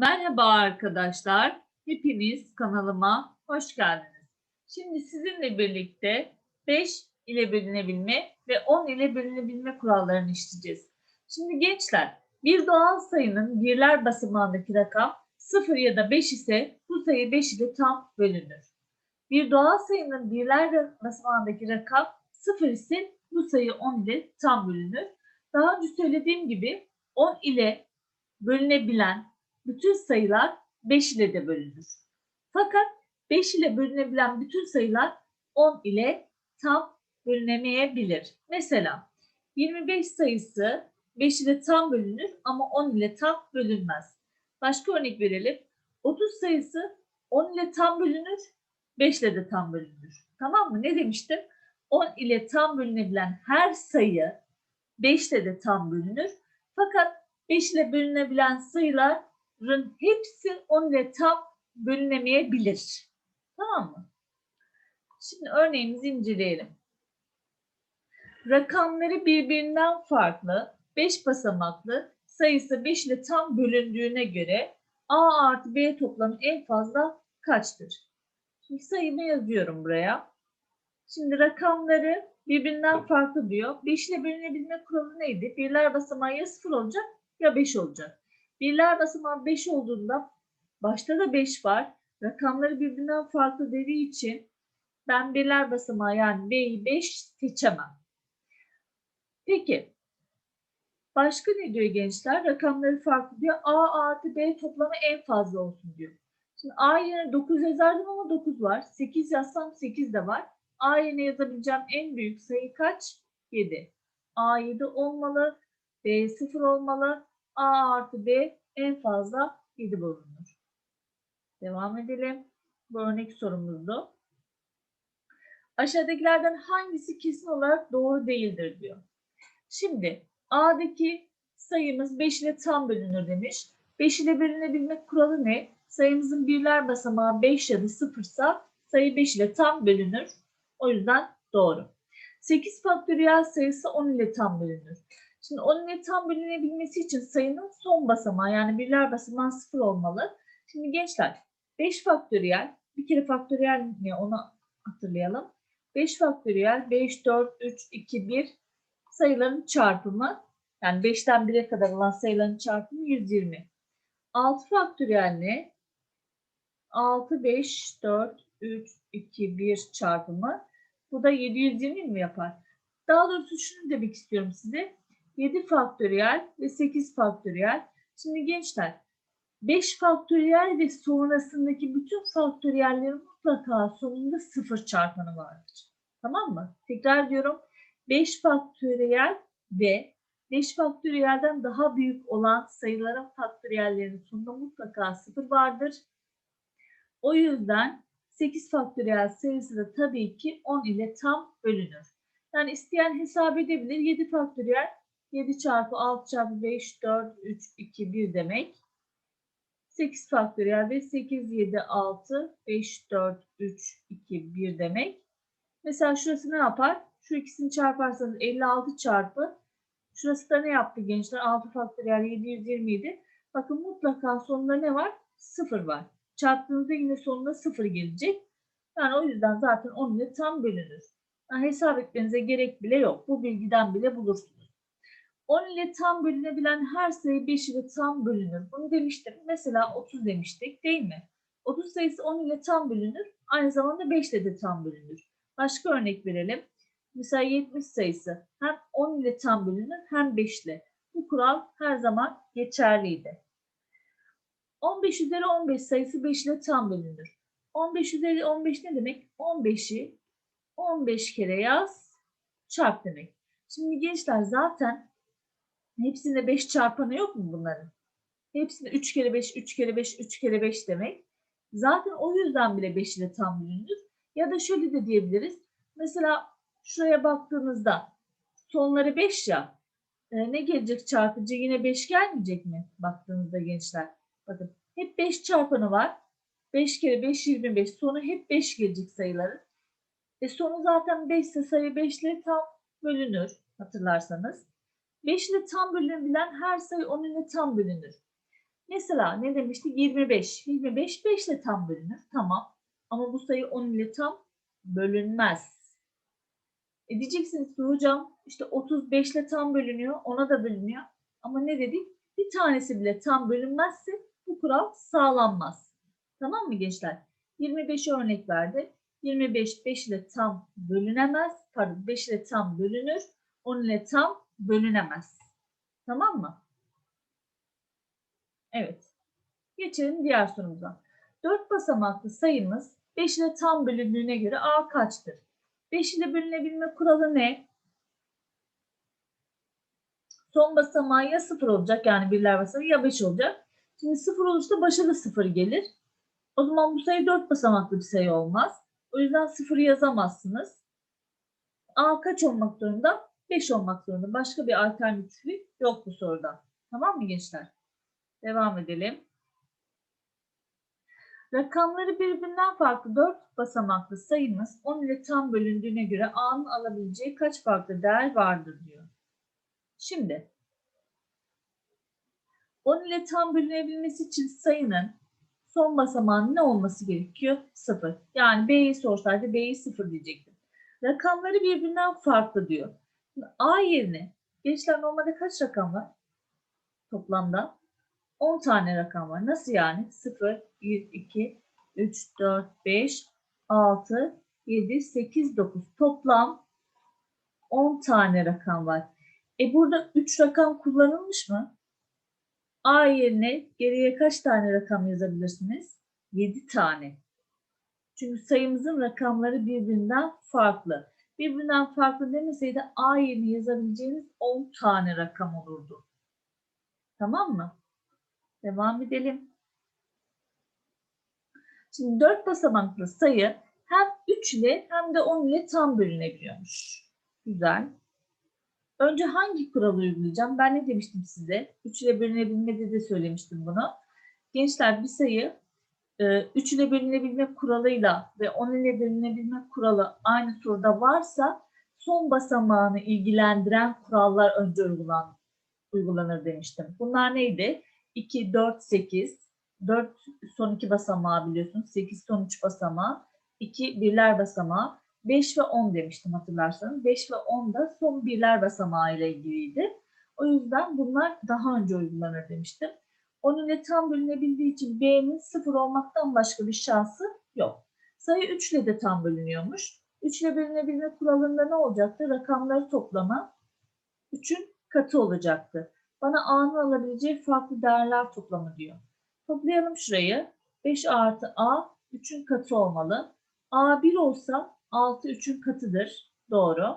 Merhaba arkadaşlar. Hepiniz kanalıma hoş geldiniz. Şimdi sizinle birlikte 5 ile bölünebilme ve 10 ile bölünebilme kurallarını işleyeceğiz. Şimdi gençler, bir doğal sayının birler basamağındaki rakam 0 ya da 5 ise bu sayı 5 ile tam bölünür. Bir doğal sayının birler basamağındaki rakam 0 ise bu sayı 10 ile tam bölünür. Daha önce söylediğim gibi 10 ile bölünebilen bütün sayılar 5 ile de bölünür. Fakat 5 ile bölünebilen bütün sayılar 10 ile tam bölünemeyebilir. Mesela 25 sayısı 5 ile tam bölünür ama 10 ile tam bölünmez. Başka örnek verelim. 30 sayısı 10 ile tam bölünür, 5 ile de tam bölünür. Tamam mı? Ne demiştim? 10 ile tam bölünebilen her sayı 5 ile de tam bölünür. Fakat 5 ile bölünebilen sayıların hepsi 10 ile tam bölünemeyebilir. Tamam mı? Şimdi örneğimizi inceleyelim. Rakamları birbirinden farklı 5 basamaklı sayısı 5 ile tam bölündüğüne göre A artı B toplamı en fazla kaçtır? Şimdi sayımı yazıyorum buraya. Şimdi rakamları birbirinden farklı diyor. 5 ile bölünebilme kuralı neydi? Birler basamağı ya 0 olacak ya 5 olacak. Birler basamağı 5 olduğunda başta da 5 var. Rakamları birbirinden farklı dediği için ben birler basamağı yani B'yi 5 seçemem. Peki başka ne diyor gençler? Rakamları farklı diyor. A artı B toplamı en fazla olsun diyor. Şimdi A yerine 9 yazardım ama 9 var. 8 yazsam 8 de var. A yerine yazabileceğim en büyük sayı kaç? 7. A 7 olmalı. B 0 olmalı. A artı B en fazla 7 bulunur. Devam edelim. Bu örnek sorumuzdu. Aşağıdakilerden hangisi kesin olarak doğru değildir diyor. Şimdi A'daki sayımız 5 ile tam bölünür demiş. 5 ile bölünebilmek kuralı ne? Sayımızın birler basamağı 5 ya da 0 ise sayı 5 ile tam bölünür. O yüzden doğru. 8 faktöriyel sayısı 10 ile tam bölünür. Şimdi 10 ile tam bölünebilmesi için sayının son basamağı yani birler basamağı 0 olmalı. Şimdi gençler 5 faktöriyel bir kere faktöriyel ne onu hatırlayalım. 5 faktöriyel 5, 4, 3, 2, 1 sayıların çarpımı yani 5'ten 1'e kadar olan sayıların çarpımı 120. 6 faktöriyel ne? 6, 5, 4, 3, 2, 1 çarpımı. Bu da 720 mi yapar? Daha doğrusu şunu demek istiyorum size. 7 faktöriyel ve 8 faktöriyel. Şimdi gençler 5 faktöriyel ve sonrasındaki bütün faktöriyellerin mutlaka sonunda 0 çarpanı vardır. Tamam mı? Tekrar diyorum. 5 faktöriyel ve 5 faktöriyelden daha büyük olan sayıların faktöriyellerinin sonunda mutlaka 0 vardır. O yüzden 8 faktöriyel sayısı da tabii ki 10 ile tam bölünür. Yani isteyen hesap edebilir. 7 faktöriyel 7 çarpı 6 çarpı 5 4 3 2 1 demek. 8 faktöriyel de 8 7 6 5 4 3 2 1 demek. Mesela şurası ne yapar? Şu ikisini çarparsanız 56 çarpı şurası da ne yaptı gençler? 6 faktöriyel 727. Bakın mutlaka sonunda ne var? 0 var. Çarptığınızda yine sonunda 0 gelecek. Yani o yüzden zaten 10 ile tam bölünür. Yani hesap etmenize gerek bile yok. Bu bilgiden bile bulursunuz. 10 ile tam bölünebilen her sayı 5 ile tam bölünür. Bunu demiştim. Mesela 30 demiştik değil mi? 30 sayısı 10 ile tam bölünür. Aynı zamanda 5 ile de tam bölünür. Başka örnek verelim. Mesela 70 sayısı hem 10 ile tam bölünür hem 5 ile. Bu kural her zaman geçerliydi. 15 üzeri 15 sayısı 5 ile tam bölünür. 15 üzeri 15 ne demek? 15'i 15 kere yaz çarp demek. Şimdi gençler zaten hepsinde 5 çarpanı yok mu bunların? Hepsinde 3 kere 5, 3 kere 5, 3 kere 5 demek. Zaten o yüzden bile 5 ile tam bölünür. Ya da şöyle de diyebiliriz. Mesela şuraya baktığınızda sonları 5 ya. E, ne gelecek çarpıcı? Yine 5 gelmeyecek mi? Baktığınızda gençler. Bakın hep 5 çarpanı var. 5 kere 5 25. Sonu hep 5 gelecek sayıların. E sonu zaten 5 ise sayı 5 ile tam bölünür hatırlarsanız. 5 ile tam bölünebilen her sayı 10 ile tam bölünür. Mesela ne demiştik? 25. 25 5 ile tam bölünür. Tamam. Ama bu sayı 10 ile tam bölünmez. E diyeceksiniz ki hocam işte 35 ile tam bölünüyor. Ona da bölünüyor. Ama ne dedik? Bir tanesi bile tam bölünmezse bu kural sağlanmaz. Tamam mı gençler? 25 örnek verdi. 25 5 ile tam bölünemez. Pardon 5 ile tam bölünür. 10 ile tam bölünemez. Tamam mı? Evet. Geçelim diğer sorumuza. 4 basamaklı sayımız 5 ile tam bölündüğüne göre A kaçtır? 5 ile bölünebilme kuralı ne? Son basamağı ya 0 olacak yani birler basamağı ya 5 olacak. Şimdi 0 olursa başa da 0 gelir. O zaman bu sayı 4 basamaklı bir sayı olmaz. O yüzden 0'ı yazamazsınız. A kaç olmak zorunda? 5 olmak zorunda. Başka bir alternatifi yok bu soruda. Tamam mı gençler? Devam edelim. Rakamları birbirinden farklı 4 basamaklı sayımız 10 ile tam bölündüğüne göre A'nın alabileceği kaç farklı değer vardır diyor. Şimdi 10 ile tam bölünebilmesi için sayının son basamağının ne olması gerekiyor? 0. Yani B'yi sorsaydı B'yi 0 diyecektim. Rakamları birbirinden farklı diyor. A yerine gençler normalde kaç rakam var? Toplamda 10 tane rakam var. Nasıl yani? 0, 1, 2, 3, 4, 5, 6, 7, 8, 9. Toplam 10 tane rakam var. E burada 3 rakam kullanılmış mı? A yerine geriye kaç tane rakam yazabilirsiniz? 7 tane. Çünkü sayımızın rakamları birbirinden farklı. Birbirinden farklı demeseydi A yerine yazabileceğiniz 10 tane rakam olurdu. Tamam mı? Devam edelim. Şimdi 4 basamaklı sayı hem 3 ile hem de 10 ile tam bölünebiliyormuş. Güzel. Önce hangi kuralı uygulayacağım? Ben ne demiştim size? 3 ile bölünebilmede de söylemiştim bunu. Gençler bir sayı 3 ile bölünebilme kuralıyla ve 10 ile bölünebilme kuralı aynı soruda varsa son basamağını ilgilendiren kurallar önce uygulan, uygulanır demiştim. Bunlar neydi? 2, 4, 8. 4 son 2 basamağı biliyorsunuz. 8 son 3 basamağı. 2 birler basamağı. 5 ve 10 demiştim hatırlarsanız. 5 ve 10 da son birler basamağı ile ilgiliydi. O yüzden bunlar daha önce uygulanır demiştim. 10 ile tam bölünebildiği için B'nin 0 olmaktan başka bir şansı yok. Sayı 3 ile de tam bölünüyormuş. 3 ile bölünebilme kuralında ne olacaktı? Rakamları toplama 3'ün katı olacaktı. Bana A'nın alabileceği farklı değerler toplamı diyor. Toplayalım şurayı. 5 artı A 3'ün katı olmalı. A 1 olsa 6 3'ün katıdır. Doğru.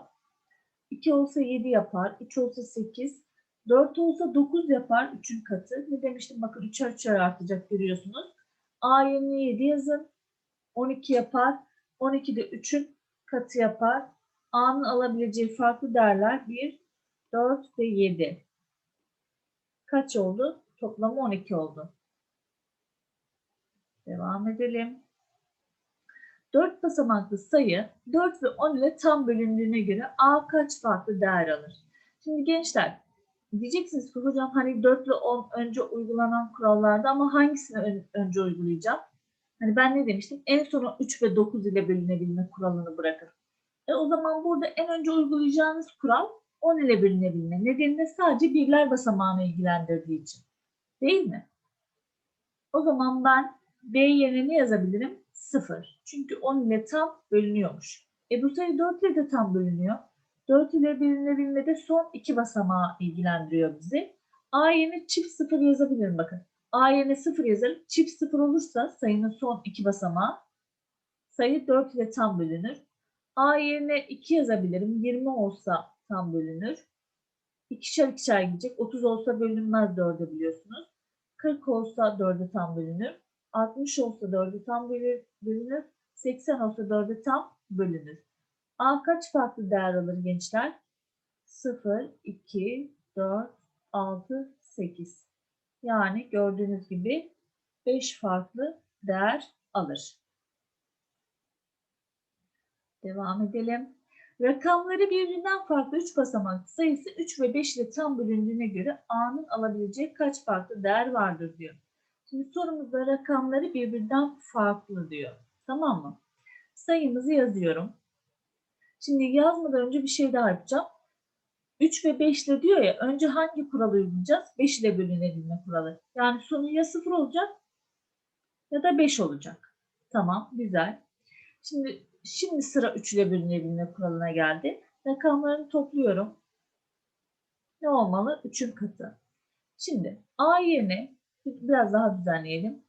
2 olsa 7 yapar. 3 olsa 8. 4 olsa 9 yapar. 3'ün katı. Ne demiştim? Bakın 3'er 3'er artacak görüyorsunuz. A yerine 7 yazın. 12 yapar. 12 de 3'ün katı yapar. A'nın alabileceği farklı değerler 1, 4 ve 7 kaç oldu? Toplamı 12 oldu. Devam edelim. 4 basamaklı sayı 4 ve 10 ile tam bölündüğüne göre A kaç farklı değer alır? Şimdi gençler diyeceksiniz ki hocam hani 4 ile 10 önce uygulanan kurallarda ama hangisini ön, önce uygulayacağım? Hani ben ne demiştim? En sona 3 ve 9 ile bölünebilme kuralını bırakın. E o zaman burada en önce uygulayacağınız kural 10 ile bölünebilme nedeninde sadece birler basamağını ilgilendirdiği için. Değil mi? O zaman ben B yerine ne yazabilirim? 0. Çünkü 10 ile tam bölünüyormuş. E bu sayı 4 ile de tam bölünüyor. 4 ile bölünebilmede son iki basamağı ilgilendiriyor bizi. A yerine çift 0 yazabilirim bakın. A yerine 0 yazarım. Çift 0 olursa sayının son iki basamağı sayı 4 ile tam bölünür. A yerine 2 yazabilirim. 20 olsa tam bölünür. İkişer ikişer gidecek. 30 olsa bölünmez 4'e biliyorsunuz. 40 olsa 4'e tam bölünür. 60 olsa 4'e tam bölünür. 80 olsa 4'e tam bölünür. A kaç farklı değer alır gençler? 0, 2, 4, 6, 8. Yani gördüğünüz gibi 5 farklı değer alır. Devam edelim. Rakamları birbirinden farklı 3 basamaklı sayısı 3 ve 5 ile tam bölündüğüne göre A'nın alabileceği kaç farklı değer vardır diyor. Şimdi sorumuzda rakamları birbirinden farklı diyor. Tamam mı? Sayımızı yazıyorum. Şimdi yazmadan önce bir şey daha yapacağım. 3 ve 5 ile diyor ya önce hangi kuralı uygulayacağız? 5 ile bölünebilme kuralı. Yani sonu ya 0 olacak ya da 5 olacak. Tamam güzel. Şimdi şimdi sıra 3 ile bölünebilme kuralına geldi. Rakamlarını topluyorum. Ne olmalı? 3'ün katı. Şimdi A yerine biraz daha düzenleyelim.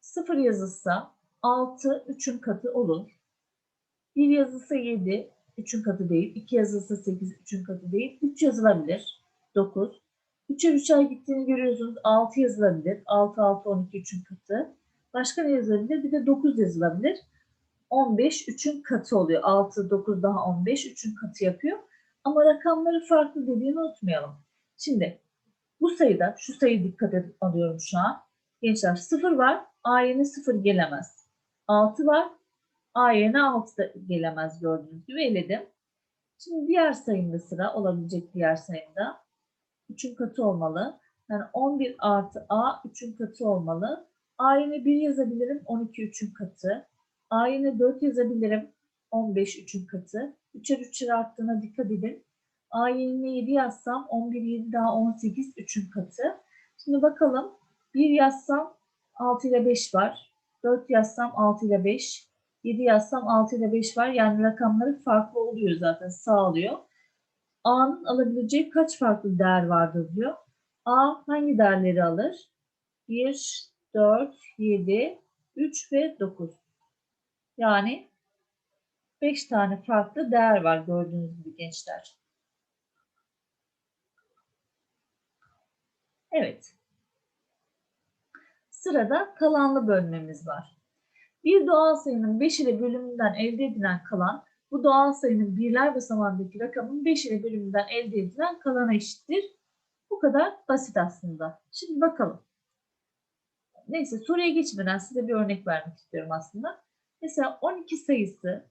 0 yazılsa 6 3'ün katı olur. 1 yazılsa 7 3'ün katı değil. 2 yazılsa 8 3'ün katı değil. 3 yazılabilir. 9. 3'e 3 ay gittiğini görüyorsunuz. 6 yazılabilir. 6 6 12 3'ün katı. Başka ne yazılabilir? Bir de 9 yazılabilir. 15 3'ün katı oluyor. 6 9 daha 15 3'ün katı yapıyor. Ama rakamları farklı dediğini unutmayalım. Şimdi bu sayıda şu sayı dikkat edin alıyorum şu an. Gençler 0 var. A yerine 0 gelemez. 6 var. A yerine 6 da gelemez gördüğünüz gibi eledim. Şimdi diğer sayımda sıra olabilecek diğer sayımda 3'ün katı olmalı. Yani 11 artı A 3'ün katı olmalı. A yerine 1 yazabilirim 12 3'ün katı. A yerine 4 yazabilirim 15 3'ün katı. 3'er 3'er arttığına dikkat edin. A yerine 7 yazsam 11 7 daha 18 3'ün katı. Şimdi bakalım 1 yazsam 6 ile 5 var. 4 yazsam 6 ile 5. 7 yazsam 6 ile 5 var. Yani rakamları farklı oluyor zaten sağlıyor. A'nın alabileceği kaç farklı değer vardır diyor. A hangi değerleri alır? 1, 4, 7, 3 ve 9. Yani 5 tane farklı değer var gördüğünüz gibi gençler. Evet. Sırada kalanlı bölmemiz var. Bir doğal sayının 5 ile bölümünden elde edilen kalan, bu doğal sayının birler basamağındaki rakamın 5 ile bölümünden elde edilen kalana eşittir. Bu kadar basit aslında. Şimdi bakalım. Neyse soruya geçmeden size bir örnek vermek istiyorum aslında. Mesela 12 sayısı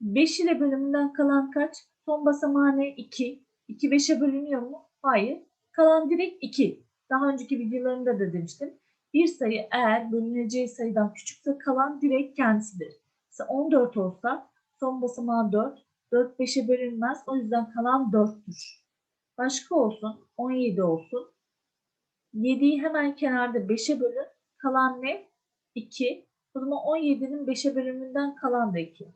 5 ile bölümünden kalan kaç? Son basamağı ne? 2. 2 5'e bölünüyor mu? Hayır. Kalan direkt 2. Daha önceki videolarımda da demiştim. Bir sayı eğer bölüneceği sayıdan küçükse kalan direkt kendisidir. Mesela 14 olsa son basamağı 4. 4 5'e bölünmez. O yüzden kalan 4'tür. Başka olsun 17 olsun. 7'yi hemen kenarda 5'e bölün. Kalan ne? 2. O zaman 17'nin 5'e bölümünden kalan da 2.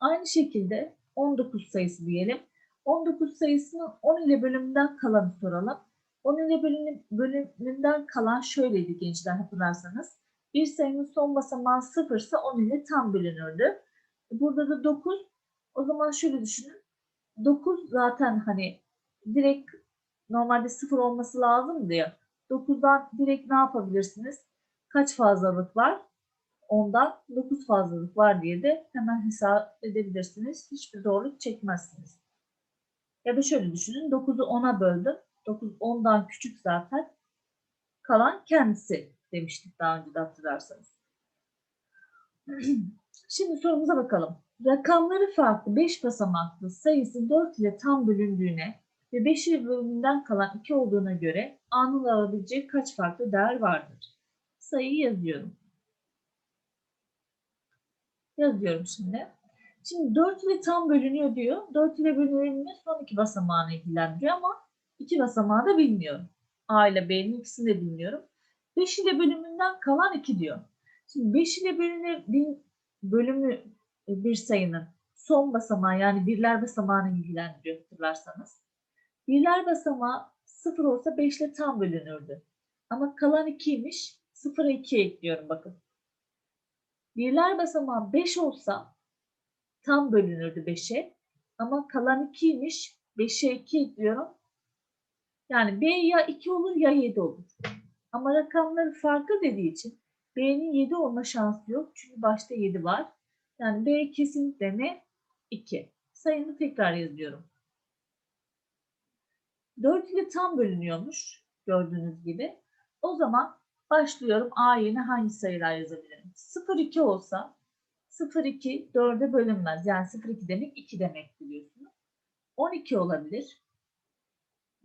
Aynı şekilde 19 sayısı diyelim. 19 sayısının 10 ile bölümünden kalanı soralım. 10 ile bölüm, bölümünden kalan şöyleydi gençler hatırlarsanız. Bir sayının son basamağı 0 ise 10 ile tam bölünürdü. Burada da 9. O zaman şöyle düşünün. 9 zaten hani direkt normalde 0 olması lazım ya. 9'dan direkt ne yapabilirsiniz? Kaç fazlalık var? Ondan 9 fazlalık var diye de hemen hesap edebilirsiniz. Hiçbir zorluk çekmezsiniz. Ya da şöyle düşünün. 9'u 10'a böldüm. 9 10'dan küçük zaten. Kalan kendisi demiştik daha önce de hatırlarsanız. Şimdi sorumuza bakalım. Rakamları farklı 5 basamaklı sayısı 4 ile tam bölündüğüne ve 5 ile bölümünden kalan 2 olduğuna göre A'nın alabileceği kaç farklı değer vardır? Sayıyı yazıyorum. Yazıyorum şimdi. Şimdi 4 ile tam bölünüyor diyor. 4 ile bölünebilme son iki basamağını ilgilendiriyor ama iki basamağı da bilmiyorum. A ile B'nin ikisini de bilmiyorum. 5 ile bölümünden kalan 2 diyor. Şimdi 5 ile bölüne, bölümü e, bir sayının son basamağı yani birler basamağını ilgilendiriyor hatırlarsanız. Birler basamağı 0 olsa 5 ile tam bölünürdü. Ama kalan 2'ymiş. 0'a 2 ekliyorum bakın. Birler basamağı 5 olsa tam bölünürdü 5'e. Ama kalan 2'ymiş. 5'e 2 ekliyorum. Yani B ya 2 olur ya 7 olur. Ama rakamları farklı dediği için B'nin 7 olma şansı yok. Çünkü başta 7 var. Yani B kesinlikle ne? 2. Sayımı tekrar yazıyorum. 4 ile tam bölünüyormuş gördüğünüz gibi. O zaman başlıyorum A yerine hangi sayılar yazabilirim? 0 2 olsa 0 2 4'e bölünmez. Yani 0 2 demek 2 demek biliyorsunuz. 12 olabilir.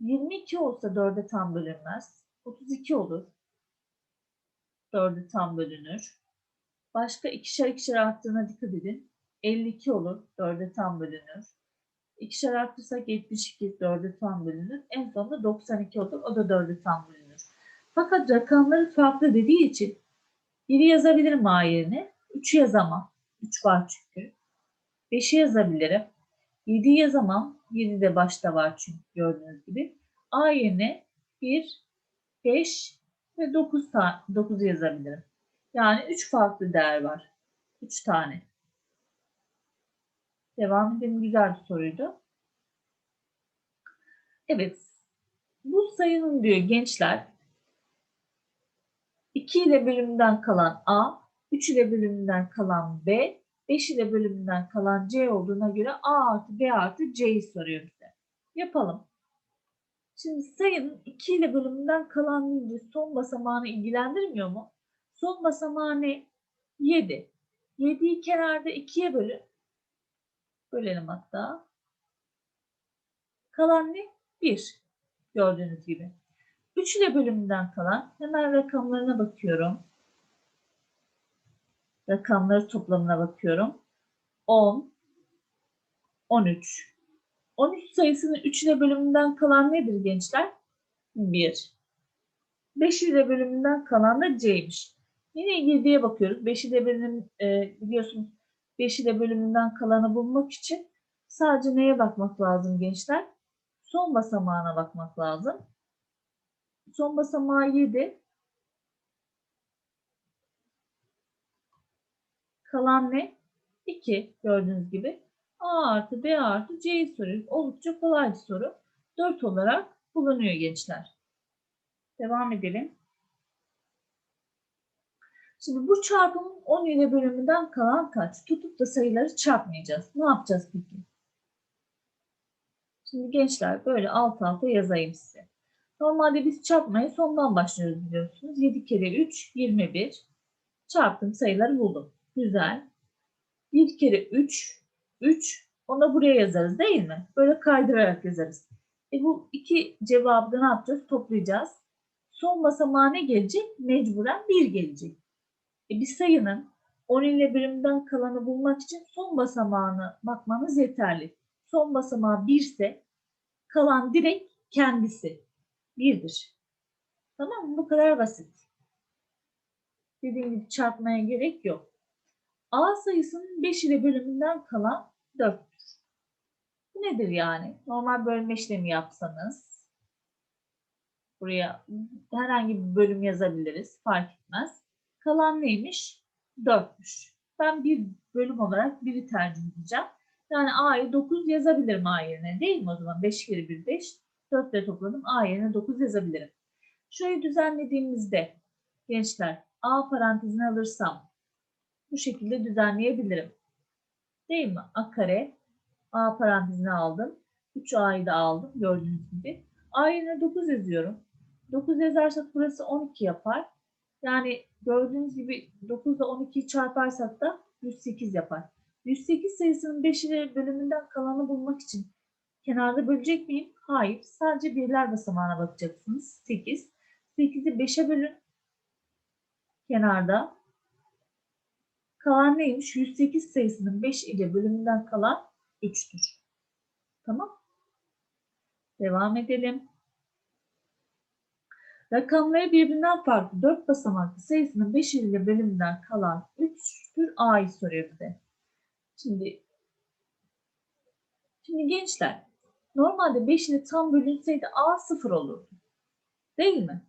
22 olsa 4'e tam bölünmez. 32 olur. 4'e tam bölünür. Başka ikişer ikişer arttığına dikkat edin. 52 olur. 4'e tam bölünür. İkişer arttırsak 72 4'e tam bölünür. En sonunda 92 olur. O da 4'e tam bölünür. Fakat rakamları farklı dediği için biri yazabilirim A yerine. 3'ü yazamam. 3 var çünkü. 5'i yazabilirim. 7'yi yazamam. 7 de başta var çünkü gördüğünüz gibi. A yerine 1, 5 ve 9 tane 9 yazabilirim. Yani 3 farklı değer var. 3 tane. Devam edelim. Güzel bir soruydu. Evet. Bu sayının diyor gençler 2 ile bölümünden kalan A, 3 ile bölümünden kalan B, 5 ile bölümünden kalan C olduğuna göre A artı B artı C'yi soruyor bize. Yapalım. Şimdi sayının 2 ile bölümünden kalan deyince son basamağını ilgilendirmiyor mu? Son basamağı ne? 7. 7'yi kenarda 2'ye bölün. Bölelim hatta. Kalan ne? 1. Gördüğünüz gibi. 3 ile bölümünden kalan hemen rakamlarına bakıyorum. Rakamları toplamına bakıyorum. 10, 13. 13 sayısının 3 ile bölümünden kalan nedir gençler? 1. 5 ile bölümünden kalan da C'ymiş. Yine 7'ye bakıyoruz. 5 ile bölüm e, biliyorsunuz 5 ile bölümünden kalanı bulmak için sadece neye bakmak lazım gençler? Son basamağına bakmak lazım. Son basamağı 7. Kalan ne? 2 gördüğünüz gibi. A artı B artı C'yi soruyoruz. Oldukça kolay bir soru. 4 olarak bulunuyor gençler. Devam edelim. Şimdi bu çarpımın 10 ile bölümünden kalan kaç? Tutup da sayıları çarpmayacağız. Ne yapacağız peki? Şimdi gençler böyle alt alta yazayım size. Normalde biz çarpmayı sondan başlıyoruz biliyorsunuz. 7 kere 3 21. Çarptım sayıları buldum. Güzel. 1 kere 3 3 onu buraya yazarız değil mi? Böyle kaydırarak yazarız. E bu iki cevabı ne yapacağız? Toplayacağız. Son basamağa ne gelecek? Mecburen 1 gelecek. E bir sayının 10 ile birimden kalanı bulmak için son basamağını bakmanız yeterli. Son basamağı 1 ise kalan direkt kendisi. 1'dir. Tamam mı? Bu kadar basit. Dediğim gibi çarpmaya gerek yok. A sayısının 5 ile bölümünden kalan 4'tür. Bu nedir yani? Normal bölme işlemi yapsanız buraya herhangi bir bölüm yazabiliriz. Fark etmez. Kalan neymiş? 4'müş. Ben bir bölüm olarak 1'i tercih edeceğim. Yani A'yı 9 yazabilirim A yerine değil mi o zaman? 5 kere 1 5. 4 ile topladım. A yerine 9 yazabilirim. Şöyle düzenlediğimizde gençler A parantezine alırsam bu şekilde düzenleyebilirim. Değil mi? A kare A parantezine aldım. 3A'yı da aldım gördüğünüz gibi. A yerine 9 yazıyorum. 9 yazarsak burası 12 yapar. Yani gördüğünüz gibi 9 ile 12'yi çarparsak da 108 yapar. 108 sayısının 5 ile bölümünden kalanı bulmak için kenarda bölecek miyim? Hayır. Sadece birler basamağına bakacaksınız. 8. 8'i 5'e bölün. Kenarda. Kalan neymiş? 108 sayısının 5 ile bölümünden kalan 3'tür. Tamam. Devam edelim. Rakamları birbirinden farklı 4 basamaklı sayısının 5 ile bölümünden kalan 3'tür A'yı soruyor bize. Şimdi Şimdi gençler normalde 5 ile tam bölünseydi A 0 olurdu. Değil mi?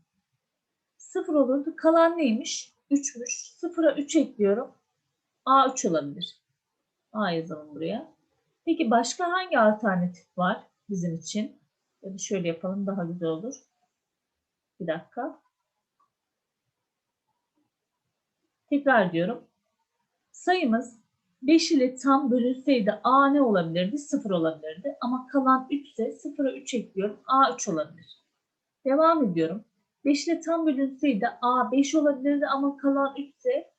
0 olurdu. Kalan neymiş? 3'müş. 0'a 3 ekliyorum. A 3 olabilir. A yazalım buraya. Peki başka hangi alternatif var bizim için? Ya da şöyle yapalım daha güzel olur. Bir dakika. Tekrar diyorum. Sayımız 5 ile tam bölünseydi A ne olabilirdi? 0 olabilirdi. Ama kalan 3 ise 0'a 3 ekliyorum. A 3 olabilir. Devam ediyorum. 5 ile tam bölünseydi A 5 olabilirdi ama kalan 3 ise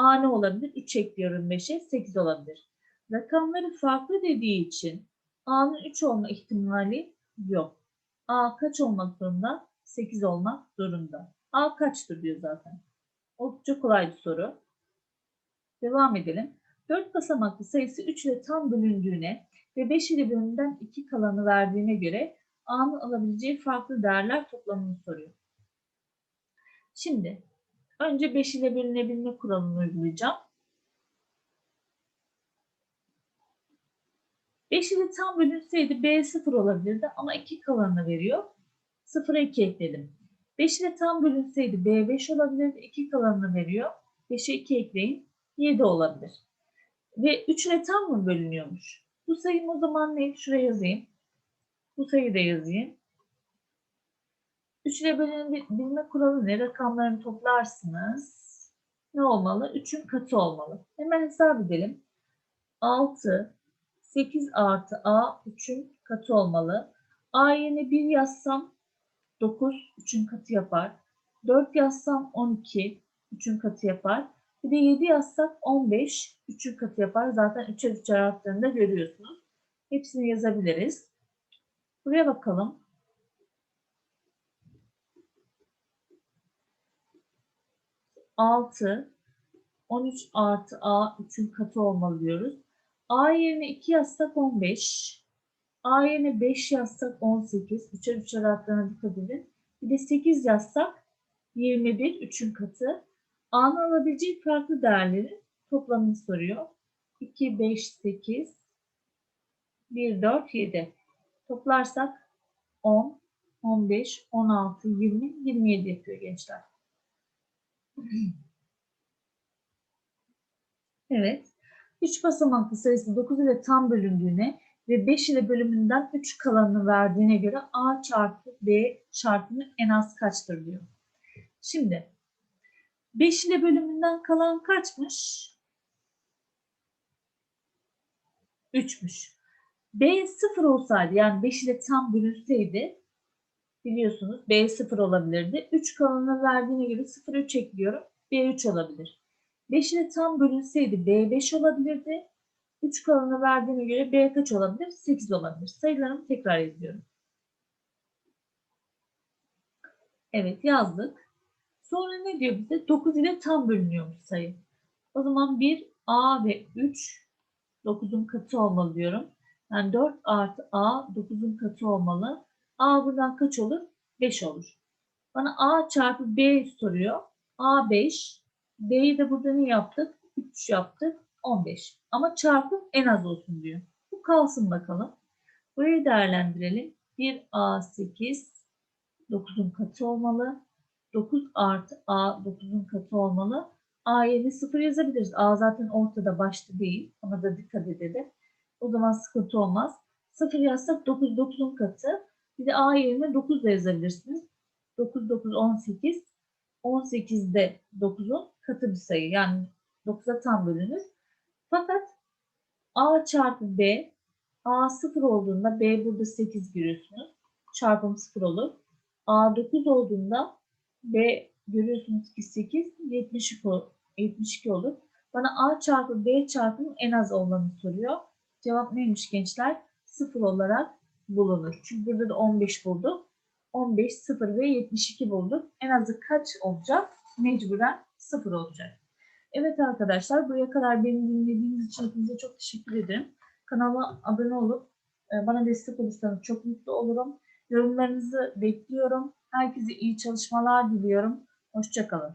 A ne olabilir? 3 ekliyorum 5'e 8 olabilir. Rakamları farklı dediği için A'nın 3 olma ihtimali yok. A kaç olmak zorunda? 8 olmak zorunda. A kaçtır diyor zaten. Oldukça kolay bir soru. Devam edelim. 4 basamaklı sayısı 3 ile tam bölündüğüne ve 5 ile bölümünden 2 kalanı verdiğine göre A'nın alabileceği farklı değerler toplamını soruyor. Şimdi önce 5 ile bölünebilme kuralını uygulayacağım. 5 ile tam bölünseydi B 0 olabilirdi ama 2 kalanını veriyor. 0'a 2 ekledim. 5 ile tam bölünseydi B 5 olabilirdi. 2 kalanını veriyor. 5'e 2 ekleyin. 7 olabilir. Ve 3 ile tam mı bölünüyormuş? Bu sayım o zaman ne? Şuraya yazayım. Bu sayıyı da yazayım. 3 ile bölünebilme kuralı ne? Rakamlarını toplarsınız. Ne olmalı? 3'ün katı olmalı. Hemen hesap edelim. 6, 8 artı A 3'ün katı olmalı. A yerine 1 yazsam 9 3'ün katı yapar. 4 yazsam 12 3'ün katı yapar. Bir de 7 yazsak 15 3'ün katı yapar. Zaten 3'e 3 arttığında görüyorsunuz. Hepsini yazabiliriz. Buraya bakalım. Altı, 13 artı A 3'ün katı olmalı diyoruz. A yerine 2 yazsak 15. A yerine 5 yazsak 18. 3'er 3'er arttığına dikkat edin. Bir de 8 yazsak 21 3'ün katı. A'nın alabileceği farklı değerleri toplamını soruyor. 2, 5, 8, 1, 4, 7. Toplarsak 10, 15, 16, 20, 27 yapıyor gençler. Evet. 3 basamaklı sayısı 9 ile tam bölündüğüne ve 5 ile bölümünden 3 kalanını verdiğine göre A çarpı B çarpımı en az kaçtır diyor. Şimdi 5 ile bölümünden kalan kaçmış? 3'müş. B 0 olsaydı yani 5 ile tam bölünseydi biliyorsunuz B 0 olabilirdi. 3 kalanını verdiğine göre 0 3 ekliyorum. B 3 olabilir. 5 ile tam bölünseydi B 5 olabilirdi. 3 kalanını verdiğine göre B kaç olabilir? 8 olabilir. Sayılarımı tekrar yazıyorum. Evet yazdık. Sonra ne diyor bize? 9 ile tam bölünüyormuş sayı. O zaman 1 A ve 3 9'un katı olmalı diyorum. Yani 4 artı A 9'un katı olmalı. A buradan kaç olur? 5 olur. Bana A çarpı B soruyor. A 5. B'yi de burada ne yaptık? 3 yaptık. 15. Ama çarpım en az olsun diyor. Bu kalsın bakalım. Burayı değerlendirelim. 1 A 8 9'un katı olmalı. 9 artı A 9'un katı olmalı. A yerine 0 yazabiliriz. A zaten ortada başta değil. Ona da dikkat edelim. O zaman sıkıntı olmaz. 0 yazsak 9 9'un katı. Bir de A yerine 9 da yazabilirsiniz. 9 9 18. 18'de 9'un katı bir sayı. Yani 9'a tam bölünür. Fakat A çarpı B A 0 olduğunda B burada 8 görüyorsunuz. Çarpım 0 olur. A 9 olduğunda B görüyorsunuz ki 8 72, 72 olur. Bana A çarpı B çarpımın en az olanı soruyor. Cevap neymiş gençler? 0 olarak bulunur. Çünkü burada da 15 bulduk. 15, 0 ve 72 bulduk. En azı kaç olacak? Mecburen 0 olacak. Evet arkadaşlar buraya kadar beni dinlediğiniz için hepinize çok teşekkür ederim. Kanala abone olup e, bana destek olursanız çok mutlu olurum. Yorumlarınızı bekliyorum. Herkese iyi çalışmalar diliyorum. Hoşçakalın.